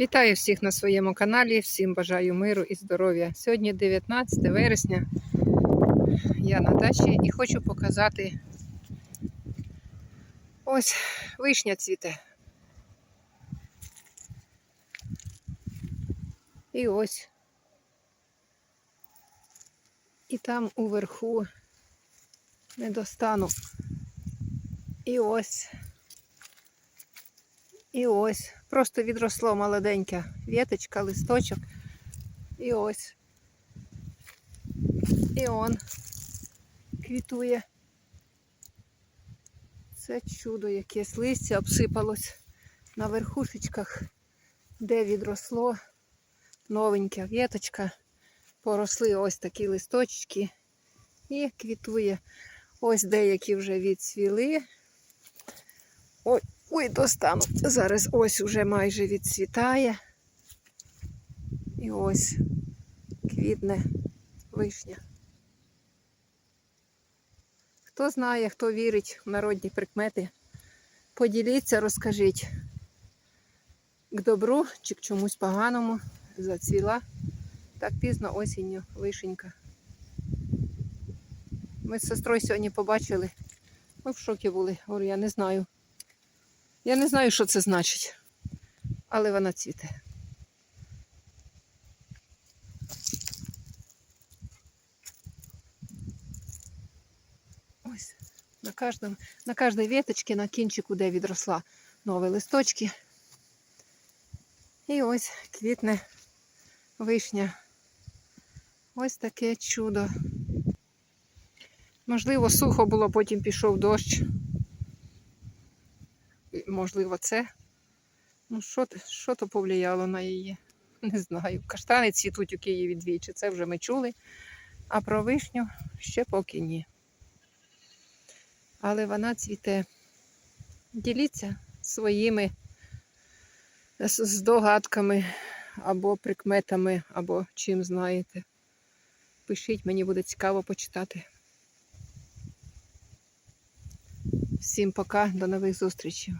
Вітаю всіх на своєму каналі, всім бажаю миру і здоров'я. Сьогодні 19 вересня. Я на дачі і хочу показати ось вишня цвіте. І ось. І там уверху не достану. І ось. І ось. Просто відросло молоденька віточка, листочок. І ось. І он квітує. Це чудо якесь листя обсипалось на верхушечках, де відросло новенька віточка. Поросли ось такі листочки і квітує. Ось деякі вже відцвіли. Ой, ой, достану. Зараз ось уже майже відцвітає. І ось квітне вишня. Хто знає, хто вірить в народні прикмети, поділіться, розкажіть к добру чи к чомусь поганому зацвіла. Так пізно осінню вишенька. Ми з сестрою сьогодні побачили. Ми в шокі були. Говорю, я не знаю. Я не знаю, що це значить, але вона цвіте. Ось на кожному, на кожній веточці, на кінчику, де відросла нові листочки. І ось квітне вишня. Ось таке чудо. Можливо, сухо було, потім пішов дощ. Можливо, це. Ну, що, що то повлияло на її? Не знаю. Каштани цвітуть у Києві двічі, це вже ми чули. А про вишню ще поки ні. Але вона цвіте. Діліться своїми здогадками або прикметами, або чим знаєте. Пишіть, мені буде цікаво почитати. Всім пока, до нових зустрічей.